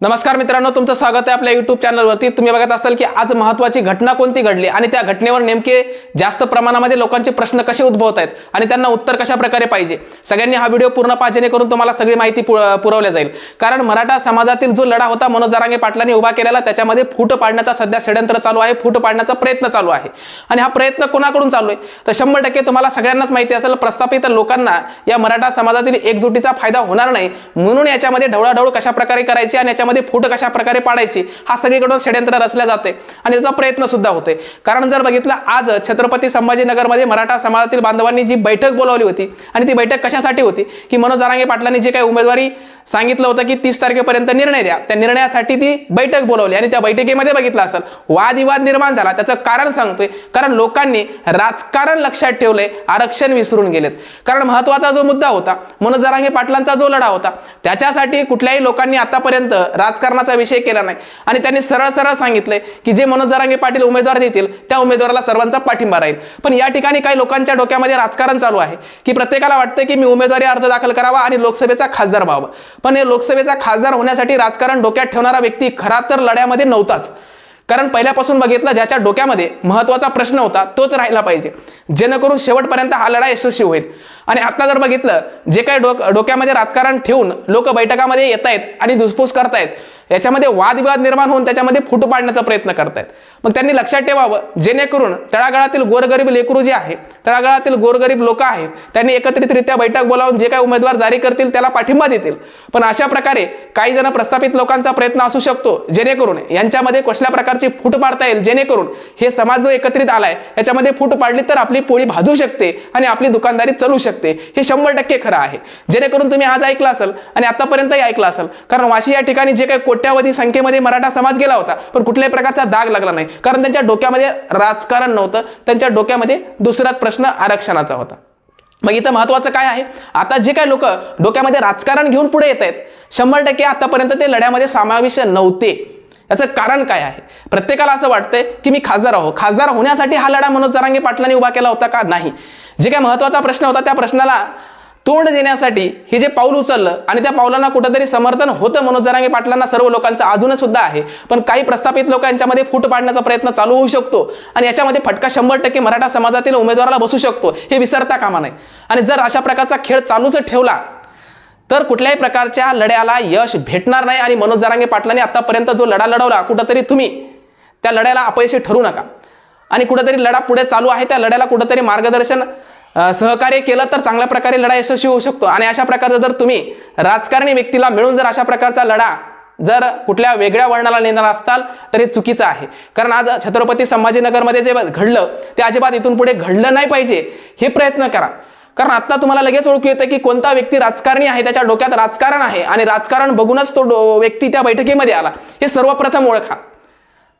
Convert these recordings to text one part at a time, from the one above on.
नमस्कार मित्रांनो तुमचं स्वागत आहे आपल्या युट्यूब चॅनलवरती तुम्ही बघत असाल की आज महत्त्वाची घटना कोणती घडली आणि त्या घटनेवर नेमके जास्त प्रमाणामध्ये लोकांचे प्रश्न कसे उद्भवत आहेत आणि त्यांना उत्तर कशा प्रकारे पाहिजे? सगळ्यांनी हा व्हिडिओ पूर्ण पहा जेणेकरून तुम्हाला सगळी माहिती पु- पुरवल्या जाईल. कारण मराठा समाजातील जो लढा होता मनोज जरांगे पाटलांनी उभा केलेला त्याच्यामध्ये फूट पाडण्याचा सध्या षडयंत्र चालू आहे फूट पाडण्याचा प्रयत्न चालू आहे. आणि हा प्रयत्न कोणाकडून चालू आहे? तर शंभर टक्के तुम्हाला सगळ्यांनाच माहिती असेल प्रस्थापित लोकांना या मराठा समाजातील एकजुटीचा फायदा होणार नाही. म्हणून याच्यामध्ये ढवळाढवळ कशा प्रकारे करायची आणि याच्या याच्यामध्ये फूट कशा प्रकारे पाडायची. हा सगळीकडून षडयंत्र रचल्या जाते. आणि त्याचा प्रयत्न सुद्धा होते. कारण जर बघितलं आज छत्रपती संभाजीनगरमध्ये मराठा समाजातील बांधवांनी जी बैठक बोलावली होती आणि ती बैठक कशासाठी होती? की मनोज जारांगे पाटलांनी जे काही उमेदवारी सांगितलं होतं की तीस तारखेपर्यंत निर्णय द्या. त्या निर्णयासाठी ती बैठक बोलावली आणि त्या बैठकीमध्ये बघितलं असेल. वादविवाद निर्माण झाला. त्याचं कारण सांगतोय. कारण लोकांनी राजकारण लक्षात ठेवलंय. आरक्षण विसरून गेलेत. कारण महत्त्वाचा जो मुद्दा होता मनोज जरांगे पाटलांचा जो लढा होता त्याच्यासाठी कुठल्याही लोकांनी आतापर्यंत राजकारणाचा विषय केला नाही. आणि त्यांनी सरळ सरळ सांगितलंय की जे मनोज जरांगे पाटील उमेदवार देतील त्या उमेदवाराला सर्वांचा पाठिंबा राहील. पण या ठिकाणी काही लोकांच्या डोक्यामध्ये राजकारण चालू आहे की प्रत्येकाला वाटतं की मी उमेदवारी अर्ज दाखल करावा आणि लोकसभेचा खासदार व्हावा. पण हे लोकसभेचा खासदार होण्यासाठी राजकारण डोक्यात ठेवणारा व्यक्ती खरा तर लढ्यामध्ये नव्हताच. कारण पहिल्यापासून बघितलं ज्याच्या डोक्यामध्ये महत्त्वाचा प्रश्न होता तोच राहिला पाहिजे. जेणेकरून शेवटपर्यंत हा लढा यशस्वी होईल. आणि आता जर बघितलं जे काही डोक डोक्यामध्ये राजकारण ठेवून लोक बैठकामध्ये येत आहेत आणि धुसफूस करतायत याच्यामध्ये वादविवाद निर्माण होऊन त्याच्यामध्ये फूट पाडण्याचा प्रयत्न करतायत. मग त्यांनी लक्षात ठेवावं जेणेकरून तळागाळातील गोरगरीब लेकरू जे आहे तळागाळातील गोरगरीब लोक आहेत त्यांनी एकत्रितरित्या बैठक बोलावून जे काही उमेदवार जारी करतील त्याला पाठिंबा देतील. पण अशा प्रकारे काही जण प्रस्थापित लोकांचा प्रयत्न असू शकतो जेणेकरून यांच्यामध्ये कसल्या प्रकारची फूट पाडता येईल जेणेकरून हे समाज जो एकत्रित आलाय याच्यामध्ये फूट पाडली तर आपली पोळी भाजू शकते आणि आपली दुकानदारी चालू शकते हे शंभर टक्के खरं आहे. जेणेकरून तुम्ही आज ऐकलं असेल आणि आतापर्यंतही ऐकलं असेल कारण वाशी या ठिकाणी जे काही कोट्यावधी संख्येमध्ये मराठा समाज गेला होता. पण कुठल्याही प्रकारचा दाग लागला नाही. कारण त्यांच्या डोक्यामध्ये राजकारण नव्हतं. त्यांच्या डोक्यामध्ये दुसराच प्रश्न आरक्षणाचा होता. मग इथं महत्वाचं काय आहे? आता जे काय लोक डोक्यामध्ये राजकारण घेऊन पुढे येत आहेत शंभर टक्के आतापर्यंत ते लढ्यामध्ये समाविष्ट नव्हते. याचं कारण काय आहे? प्रत्येकाला असं वाटतंय की मी खासदार आहो. खासदार होण्यासाठी हा लढा मनोज जरांगे पाटलांनी उभा केला होता का नाही? जे काय महत्त्वाचा प्रश्न होता त्या प्रश्नाला तोंड देण्यासाठी हे जे पाऊल उचललं आणि त्या पावलांना कुठंतरी समर्थन होतं मनोज जरांगे पाटलांना सर्व लोकांचं अजून सुद्धा आहे. पण काही प्रस्थापित लोक यांच्यामध्ये फूट पाडण्याचा प्रयत्न चालू होऊ शकतो आणि याच्यामध्ये फटका शंभर टक्के मराठा समाजातील उमेदवाराला बसू शकतो हे विसरता कामा नाही आणि जर अशा प्रकारचा खेळ चालूच ठेवला तर कुठल्याही प्रकारच्या लढ्याला यश भेटणार नाही आणि मनोज जरांगे पाटलांनी आतापर्यंत जो लढा लढवला कुठंतरी तुम्ही त्या लढ्याला अपयशी ठरू नका. आणि कुठंतरी लढा पुढे चालू आहे त्या लढ्याला कुठंतरी मार्गदर्शन सहकार्य केलं तर चांगल्या प्रकारे लढा यशस्वी होऊ शकतो. आणि अशा प्रकारचं जर तुम्ही राजकारणी व्यक्तीला मिळून जर अशा प्रकारचा लढा जर कुठल्या वेगळ्या वर्णाला नेणार असताल तर हे चुकीचं आहे. कारण आज छत्रपती संभाजीनगरमध्ये जे घडलं ते अजिबात इथून पुढे घडलं नाही पाहिजे हे प्रयत्न करा. कारण आता तुम्हाला लगेच ओळखू येतं की कोणता व्यक्ती राजकारणी आहे त्याच्या डोक्यात राजकारण आहे आणि राजकारण बघूनच तो डो- व्यक्ती त्या बैठकीमध्ये आला. हे सर्वप्रथम ओळखा.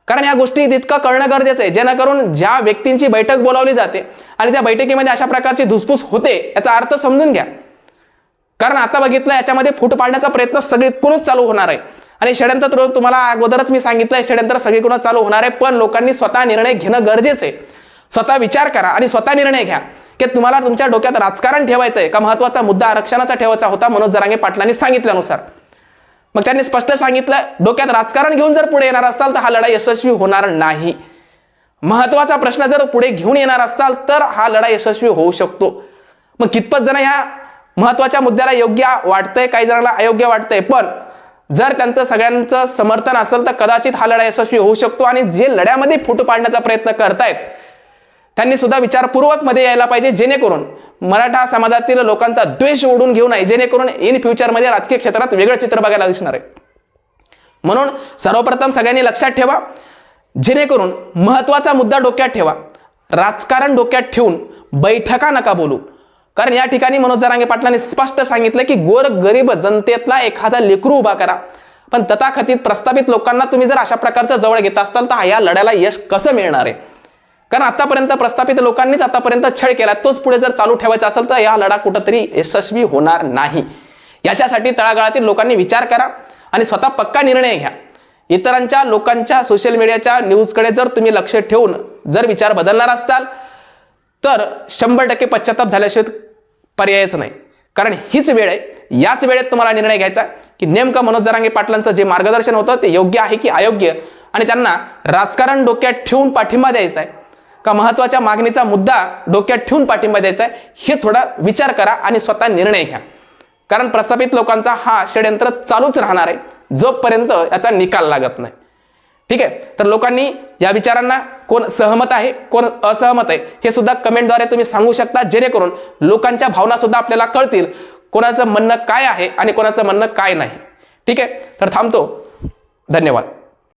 कारण या गोष्टी तितकं कळणं गरजेचं आहे. जेणेकरून ज्या व्यक्तींची बैठक बोलावली जाते आणि त्या बैठकीमध्ये अशा प्रकारची धुसफूस होते याचा अर्थ समजून घ्या. कारण आता बघितलं याच्यामध्ये फूट पाडण्याचा प्रयत्न सगळीकडूनच चालू होणार आहे. आणि षडयंत्र तुम्हाला अगोदरच मी सांगितलं षडयंत्र सगळीकडून चालू होणार आहे पण लोकांनी स्वतः निर्णय घेणं गरजेचं आहे. स्वतः विचार करा आणि स्वतः निर्णय घ्या. की तुम्हाला तुमच्या डोक्यात राजकारण ठेवायचं आहे का? महत्त्वाचा मुद्दा आरक्षणाचा ठेवायचा होता मनोज जरांगे पाटलांनी सांगितल्यानुसार. मग त्यांनी स्पष्ट सांगितलं डोक्यात राजकारण घेऊन जर पुढे येणार असाल तर हा लढा यशस्वी होणार नाही. महत्त्वाचा प्रश्न जर पुढे घेऊन येणार असाल तर हा लढा यशस्वी होऊ शकतो. मग कितपत जण ह्या महत्त्वाच्या मुद्द्याला योग्य वाटतंय काही जणांना अयोग्य वाटतंय पण जर त्यांचं सगळ्यांचं समर्थन असेल तर कदाचित हा लढा यशस्वी होऊ शकतो आणि जे लढ्यामध्ये फुट पाडण्याचा प्रयत्न करतायत त्यांनी सुद्धा विचारपूर्वकमध्ये यायला पाहिजे जेणेकरून मराठा समाजातील लोकांचा द्वेष ओढून घेऊ नये जेणेकरून इन फ्युचरमध्ये राजकीय क्षेत्रात वेगळं चित्र बघायला दिसणार आहे. म्हणून सर्वप्रथम सगळ्यांनी लक्षात ठेवा जेणेकरून महत्त्वाचा मुद्दा डोक्यात ठेवा. राजकारण डोक्यात ठेवून बैठका नका बोलू. कारण या ठिकाणी मनोज जरांगे पाटलांनी स्पष्ट सांगितलं की गोर गरीब जनतेतला एखादा लेकरू उभा करा. पण तथाकथित प्रस्थापित लोकांना तुम्ही जर अशा प्रकारचं जवळ घेत असाल तर या लढ्याला यश कसं मिळणार आहे? कारण आतापर्यंत प्रस्थापित लोकांनीच आतापर्यंत छळ केला. तोच पुढे जर चालू ठेवायचा असेल तर या लढा कुठंतरी यशस्वी होणार नाही. याच्यासाठी तळागाळातील लोकांनी विचार करा आणि स्वतः पक्का निर्णय घ्या. इतरांच्या लोकांच्या सोशल मीडियाच्या न्यूजकडे जर तुम्ही लक्ष ठेवून जर विचार बदलणार असताल तर शंभर टक्के पश्चाताप झाल्याशिवाय पर्यायच नाही. कारण हीच वेळ आहे. याच वेळेत तुम्हाला निर्णय घ्यायचा की नेमकं मनोज जरांगे पाटलांचं जे मार्गदर्शन होतं ते योग्य आहे की अयोग्य? आणि त्यांना राजकारण डोक्यात ठेवून पाठिंबा द्यायचा आहे. का महत्त्वाच्या मागणीचा मुद्दा डोक्यात ठेवून पाठिंबा द्यायचा आहे हे थोडा विचार करा आणि स्वतः निर्णय घ्या. कारण प्रस्थापित लोकांचा हा षडयंत्र चालूच राहणार आहे जोपर्यंत याचा निकाल लागत नाही. ठीक आहे? तर लोकांनी या विचारांना कोण सहमत आहे कोण असहमत आहे हे सुद्धा कमेंटद्वारे तुम्ही सांगू शकता जेणेकरून लोकांच्या भावना सुद्धा आपल्याला कळतील कोणाचं म्हणणं काय आहे आणि कोणाचं म्हणणं काय नाही. ठीक आहे? तर थांबतो. धन्यवाद.